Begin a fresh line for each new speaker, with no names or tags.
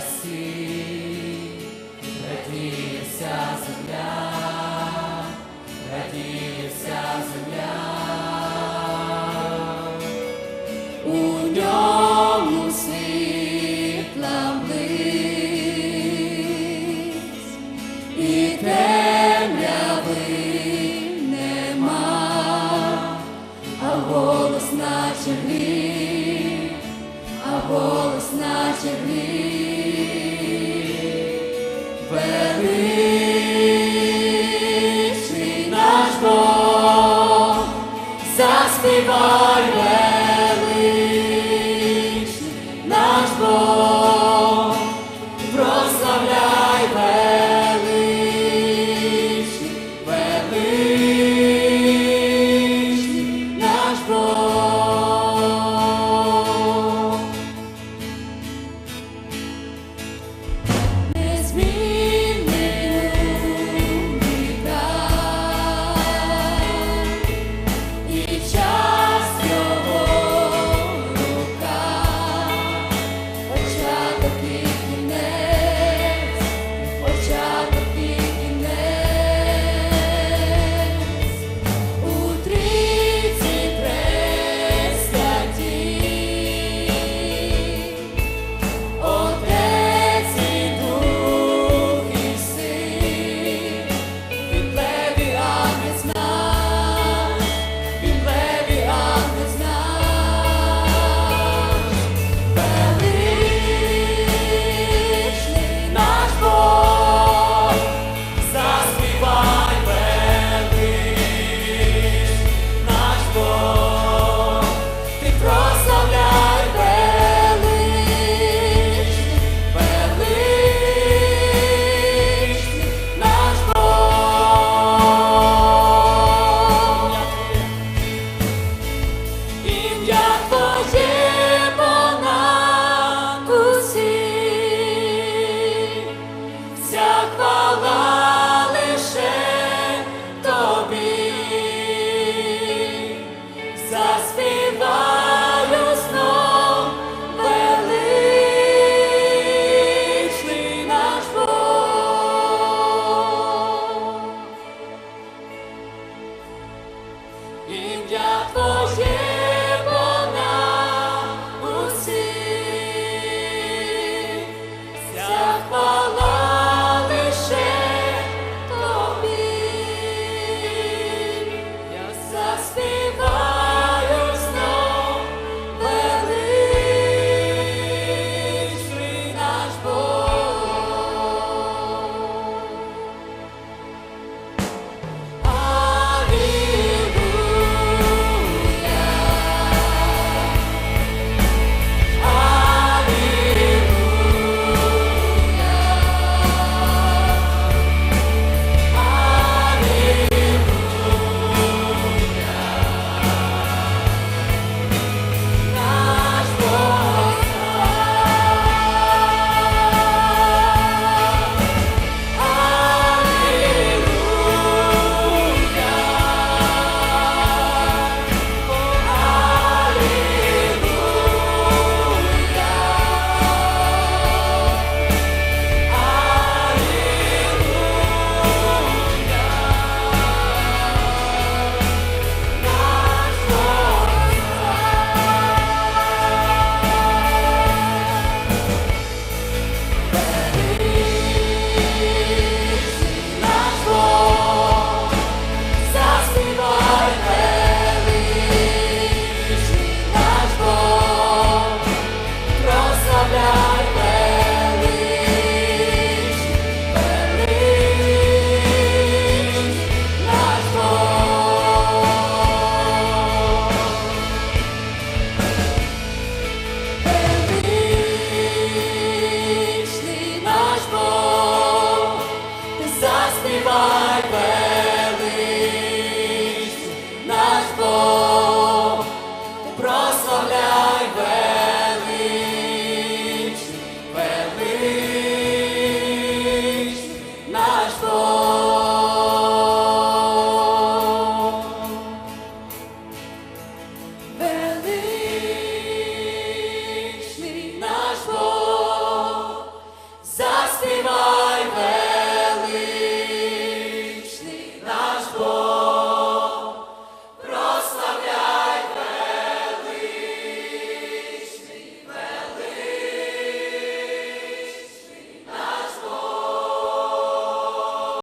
всі, радіє земля, радіє земля. У ньому світла блиск, і темряви нема, а голос наче гріх, а голос наче гріх. Заспівай величний наш Бог, прославляй величний, величний наш Бог. Не зміг in your